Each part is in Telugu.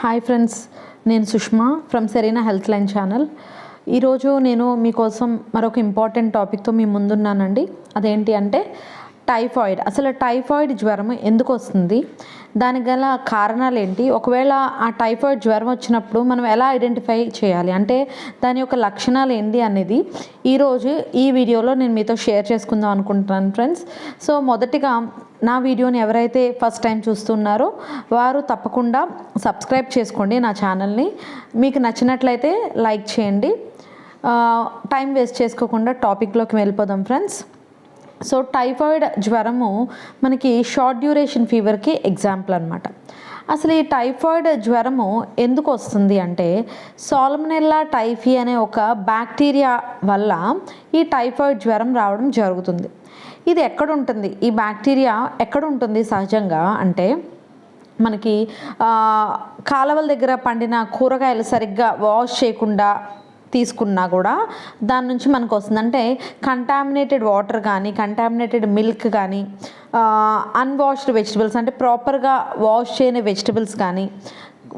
హాయ్ ఫ్రెండ్స్ నేను Sushma from Serena health line channel ఈరోజు నేను మీకోసం మరొక ఇంపార్టెంట్ టాపిక్తో మీ ముందున్నానండి. అదేంటి అంటే టైఫాయిడ్. అసలు టైఫాయిడ్ జ్వరం ఎందుకు వస్తుంది? దానికి గల కారణాలు ఏంటి? ఒకవేళ ఆ టైఫాయిడ్ జ్వరం వచ్చినప్పుడు మనం ఎలా ఐడెంటిఫై చేయాలి? అంటే దాని యొక్క లక్షణాలు ఏంటి అనేది ఈరోజు ఈ వీడియోలో నేను మీతో షేర్ చేసుకుందాం అనుకుంటున్నాను ఫ్రెండ్స్. సో మొదటిగా నా వీడియోని ఎవరైతే ఫస్ట్ టైం చూస్తున్నారో వారు తప్పకుండా సబ్స్క్రైబ్ చేసుకోండి నా ఛానల్ని. మీకు నచ్చినట్లయితే లైక్ చేయండి. టైం వేస్ట్ చేసుకోకుండా టాపిక్లోకి వెళ్ళిపోదాం ఫ్రెండ్స్. సో టైఫాయిడ్ జ్వరము మనకి షార్ట్ డ్యూరేషన్ ఫీవర్కి ఎగ్జాంపుల్ అనమాట అసలు ఈ టైఫాయిడ్ జ్వరము ఎందుకు వస్తుంది అంటే సాల్మనెల్లా టైఫీ అనే ఒక బ్యాక్టీరియా వల్ల ఈ టైఫాయిడ్ జ్వరం రావడం జరుగుతుంది. ఇది ఎక్కడ ఉంటుంది ఈ బ్యాక్టీరియా ఎక్కడ ఉంటుంది సహజంగా అంటే మనకి కాలవల దగ్గర పండిన కూరగాయలు సరిగ్గా వాష్ చేయకుండా తీసుకున్నా కూడా దాని నుంచి మనకు వస్తుందంటే కంటామినేటెడ్ వాటర్ కానీ కంటామినేటెడ్ మిల్క్ కానీ అన్వాష్డ్ వెజిటబుల్స్ అంటే ప్రాపర్గా వాష్ చేయని వెజిటబుల్స్ కానీ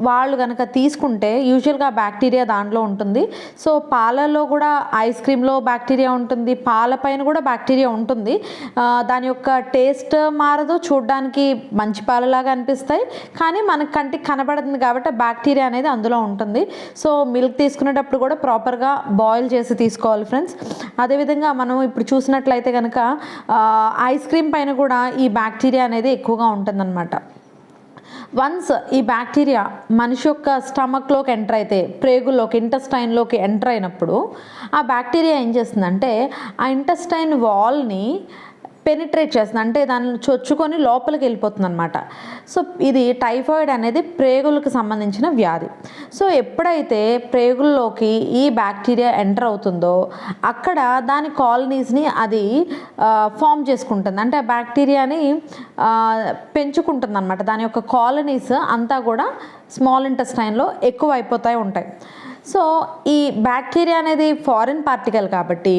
వాళ్ళు కనుక తీసుకుంటే యూజువల్గా బ్యాక్టీరియా దాంట్లో ఉంటుంది. సో పాలలో కూడా ఐస్ క్రీమ్లో బ్యాక్టీరియా ఉంటుంది. పాల పైన కూడా బ్యాక్టీరియా ఉంటుంది. దాని యొక్క టేస్ట్ మారదు. చూడడానికి మంచి పాలలాగా అనిపిస్తాయి. కానీ మనకి కంటికి కనబడుతుంది కాబట్టి బ్యాక్టీరియా అనేది అందులో ఉంటుంది. సో మిల్క్ తీసుకునేటప్పుడు కూడా ప్రాపర్గా బాయిల్ చేసి తీసుకోవాలి ఫ్రెండ్స్ అదేవిధంగా మనం ఇప్పుడు చూసినట్లయితే కనుక ఐస్ క్రీమ్ పైన కూడా ఈ బ్యాక్టీరియా అనేది ఎక్కువగా ఉంటుందన్నమాట. వన్స్ ఈ బ్యాక్టీరియా మనిషి యొక్క స్టమక్లోకి ఎంటర్ అయితే ప్రేగుల్లోకి ఇంటెస్టైన్లోకి ఎంటర్ అయినప్పుడు ఆ బ్యాక్టీరియా ఏం చేస్తుందంటే ఆ ఇంటెస్టైన్ వాల్ని పెనిట్రేట్ చేస్తుంది. అంటే దాన్ని చొచ్చుకొని లోపలికి వెళ్ళిపోతుంది అనమాట సో ఇది టైఫాయిడ్ అనేది ప్రేగులకు సంబంధించిన వ్యాధి. సో ఎప్పుడైతే ప్రేగుల్లోకి ఈ బ్యాక్టీరియా ఎంటర్ అవుతుందో అక్కడ దాని కాలనీస్ని అది ఫామ్ చేసుకుంటుంది. అంటే ఆ బ్యాక్టీరియాని పెంచుకుంటుంది అనమాట దాని యొక్క కాలనీస్ అంతా కూడా స్మాల్ ఇంటెస్టైన్లో ఎక్కువ అయిపోతాయి ఉంటాయి. సో ఈ బ్యాక్టీరియా అనేది ఫారిన్ పార్టికల్ కాబట్టి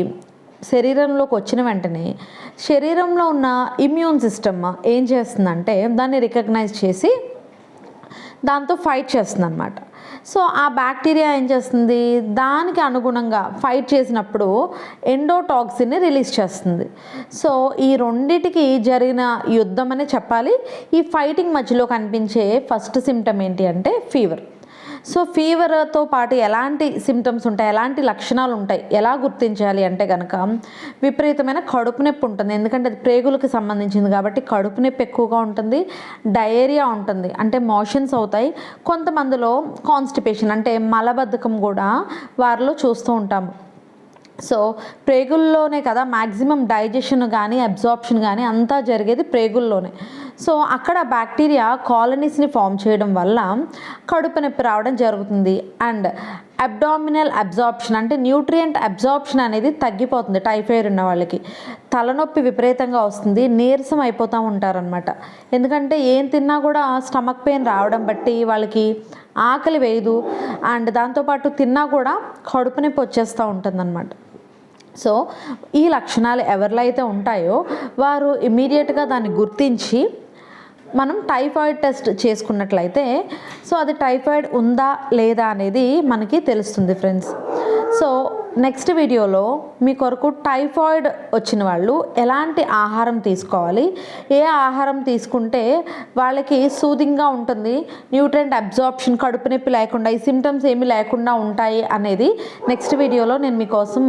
శరీరంలోకి వచ్చిన వెంటనే శరీరంలో ఉన్న ఇమ్యూన్ సిస్టమ్ ఏం చేస్తుందంటే దాన్ని రికగ్నైజ్ చేసి దాంతో ఫైట్ చేస్తుంది అనమాట సో ఆ బ్యాక్టీరియా ఏం చేస్తుంది? దానికి అనుగుణంగా ఫైట్ చేసినప్పుడు ఎండోటాక్సిన్ని రిలీజ్ చేస్తుంది. సో ఈ రెండిటికి జరిగిన యుద్ధం అనే చెప్పాలి. ఈ ఫైటింగ్ మధ్యలో కనిపించే ఫస్ట్ సిమ్టమ్ ఏంటి అంటే ఫీవర్ సో ఫీవర్తో పాటు ఎలాంటి సిమ్టమ్స్ ఉంటాయి? ఎలాంటి లక్షణాలు ఉంటాయి? ఎలా గుర్తించాలి అంటే కనుక విపరీతమైన కడుపు నొప్పి ఉంటుంది. ఎందుకంటే అది ప్రేగులకు సంబంధించింది కాబట్టి కడుపు నొప్పి ఎక్కువగా ఉంటుంది డయేరియా ఉంటుంది. అంటే మోషన్స్ అవుతాయి. కొంతమందిలో కాన్స్టిపేషన్ అంటే మలబద్ధకం కూడా వారిలో చూస్తూ ఉంటాము. సో ప్రేగుల్లోనే కదా మ్యాక్సిమం డైజెషన్ కానీ అబ్జార్ప్షన్ కానీ అంతా జరిగేది ప్రేగుల్లోనే. సో అక్కడ బ్యాక్టీరియా కాలనీస్ని ఫామ్ చేయడం వల్ల కడుపు నొప్పి రావడం జరుగుతుంది. అండ్ అబ్డామినల్ అబ్జార్ప్షన్ అంటే న్యూట్రియంట్ అబ్జార్ప్షన్ అనేది తగ్గిపోతుంది టైఫాయిడ్ ఉన్న వాళ్ళకి. తలనొప్పి విపరీతంగా వస్తుంది నీరసం అయిపోతూ ఉంటారనమాట ఎందుకంటే ఏం తిన్నా కూడా స్టమక్ పెయిన్ రావడం బట్టి వాళ్ళకి ఆకలి వేయదు. అండ్ దాంతోపాటు తిన్నా కూడా కడుపు నొప్పి వచ్చేస్తూ ఉంటుందన్నమాట. సో ఈ లక్షణాలు ఎవరిలో అయితే ఉంటాయో వారు ఇమీడియట్గా దాన్ని గుర్తించి మనం టైఫాయిడ్ టెస్ట్ చేసుకున్నట్లయితే సో అది టైఫాయిడ్ ఉందా లేదా అనేది మనకి తెలుస్తుంది ఫ్రెండ్స్. సో నెక్స్ట్ వీడియోలో మీ కొరకు టైఫాయిడ్ వచ్చిన వాళ్ళు ఎలాంటి ఆహారం తీసుకోవాలి? ఏ ఆహారం తీసుకుంటే వాళ్ళకి సూదింగ్గా ఉంటుంది? న్యూట్రెంట్ అబ్జార్ప్షన్ కడుపు నొప్పి లేకుండా ఈ సిమ్టమ్స్ ఏమి లేకుండా ఉంటాయి అనేది నెక్స్ట్ వీడియోలో నేను మీకోసం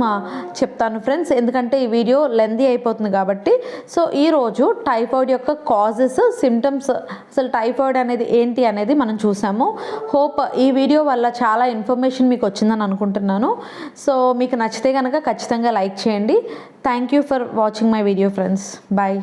చెప్తాను ఫ్రెండ్స్. ఎందుకంటే ఈ వీడియో లెందీ అయిపోతుంది కాబట్టి. సో ఈరోజు టైఫాయిడ్ యొక్క కాజెస్ సిమ్టమ్స్ అసలు టైఫాయిడ్ అనేది ఏంటి అనేది మనం చూసాము. హోప్ ఈ వీడియో వల్ల చాలా ఇన్ఫర్మేషన్ మీకు వచ్చిందని అనుకుంటున్నాను. సో మీకు నచ్చితే కనుక ఖచ్చితంగా ఖచ్చితంగా లైక్ చేయండి. Thank you for watching my video friends bye